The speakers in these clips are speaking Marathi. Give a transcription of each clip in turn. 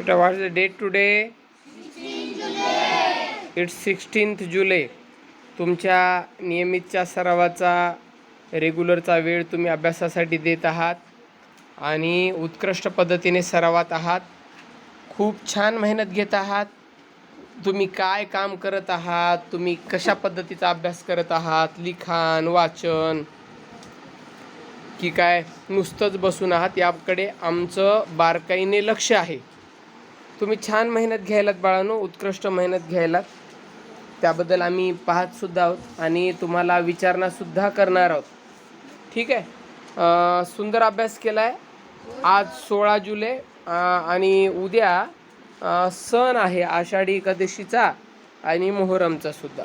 बेटा what is the date today. It's sixteenth जुलै तुमच्या नियमितच्या सरावाचा रेग्युलरचा वेळ तुम्ही अभ्यासासाठी देत आहात आणि उत्कृष्ट पद्धतीने सरावात आहात. खूप छान मेहनत घेत आहात. तुम्ही काय काम करत आहात? तुम्ही कशा पद्धतीचा अभ्यास करत आहात? लिखाण वाचन की काय नुसतंच बसून आहात? याकडे आमचं बारकाईने लक्ष आहे. तुम्ही छान मेहनत घ्यायलात बाळांनो उत्कृष्ट मेहनत घ्यायलात. त्याबद्दल आम्ही पाहतसुद्धा आहोत आणि तुम्हाला विचारणासुद्धा करणार आहोत. ठीक आहे? सुंदर अभ्यास केला आहे आज सोळा जुलै आणि उद्या सण आहे आषाढी एकादशीचा आणि मोहरमचा सुद्धा.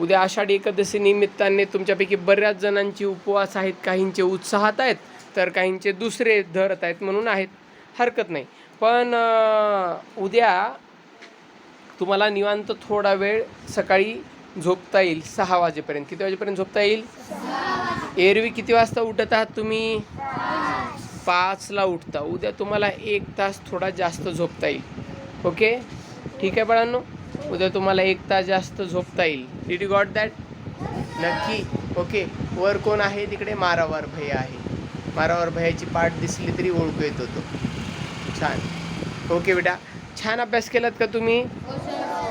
उद्या आषाढी एकादशी निमित्ताने तुमच्यापैकी बऱ्याच जणांचे उपवास आहेत काहींचे उत्साहात आहेत तर काहींचे दुसरे धरत आहेत म्हणून आहेत. हरकत नाही. पण उद्या तुम्हाला निवांत थोडा वेळ सकाळी झोपता येईल सहा वाजेपर्यंत. किती वाजेपर्यंत झोपता येईल? एरवी किती वाजता उठत आहात तुम्ही? पाचला उठता. उद्या तुम्हाला एक तास थोडा जास्त झोपता येईल. ओके? ठीक आहे बाळांनो? उद्या तुम्हाला एक तास जास्त झोपता येईल. डिड यू गॉट दॅट नक्की. ओके. वर कोण आहे? तिकडे मारावर भैया आहे. मारावर भैयाची पाठ दिसली तरी ओळखू येत होतो. छान. ओके बेटा. छान अभ्यास केलात का तुम्ही?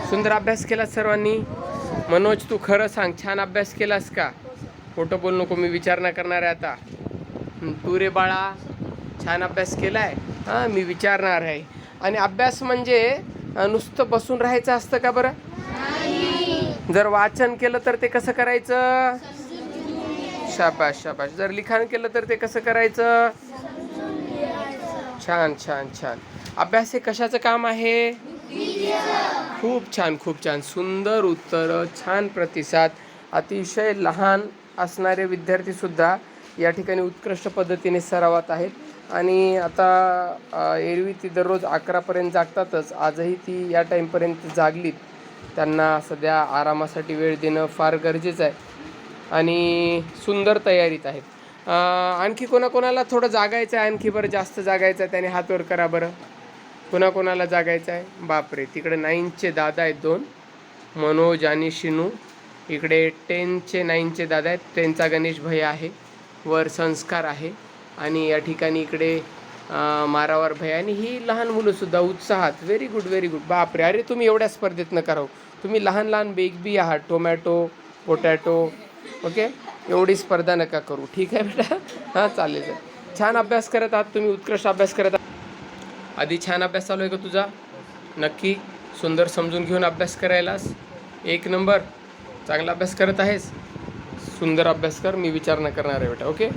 सुंदर अभ्यास केलात सर्वांनी? मनोज तू खरं सांग छान अभ्यास केलास का? खोटं बोल नको मी विचार ना करणार आहे आता. तू रे बाळा छान अभ्यास केला आहे हां मी विचारणार आहे. आणि अभ्यास म्हणजे नुसतं बसून राहायचं असतं का बरं? जर वाचन केलं तर ते कसं करायचं? शाबाश शाबाश जर लिखाण केलं तर ते कसं करायचं? छान छान छान. अभ्यास हे कशाचं काम आहे? खूप छान खूप छान. सुंदर उत्तरं छान प्रतिसाद. अतिशय लहान असणारे विद्यार्थीसुद्धा या ठिकाणी उत्कृष्ट पद्धतीने सरावात आहेत. आणि आता एरवी ती दररोज अकरापर्यंत जागतातच. आजही ती या टाईमपर्यंत जागलीत. त्यांना सध्या आरामासाठी वेळ देणं फार गरजेचं आहे. आणि सुंदर तयारीत आहेत. आणखी कोणाकोणाला थोडं जागायचं आहे आणखी बरं जास्त जागायचं आहे त्याने हात वर करा बरं. कोणाकोणाला जागायचं आहे? बापरे तिकडे नाईनचे दादा आहेत दोन. मनोज आणि शिनू. इकडे टेनचे नाईनचे दादा आहेत. टेनचा गणेश भैया आहे. वर संस्कार आहे. आणि या ठिकाणी इकडे मारावर भैया आणि ही लहान मुलंसुद्धा उत्साहात. व्हेरी गुड व्हेरी गुड बापरे अरे तुम्ही एवढ्या स्पर्धेत न करावं तुम्ही लहान लहान बेग बी आहात. टोमॅटो पोटॅटो ओके एवढी स्पर्धा नका करू. ठीक आहे बेटा? हां चालेल चालेल. छान अभ्यास करत आहात तुम्ही उत्कृष्ट अभ्यास करत आहात. आधी छान अभ्यास चालू आहे का तुझा? नक्की सुंदर समजून घेऊन अभ्यास करायलास. एक नंबर. चांगला अभ्यास करत आहेस? सुंदर अभ्यास कर मी विचार न करणार आहे बेटा ओके?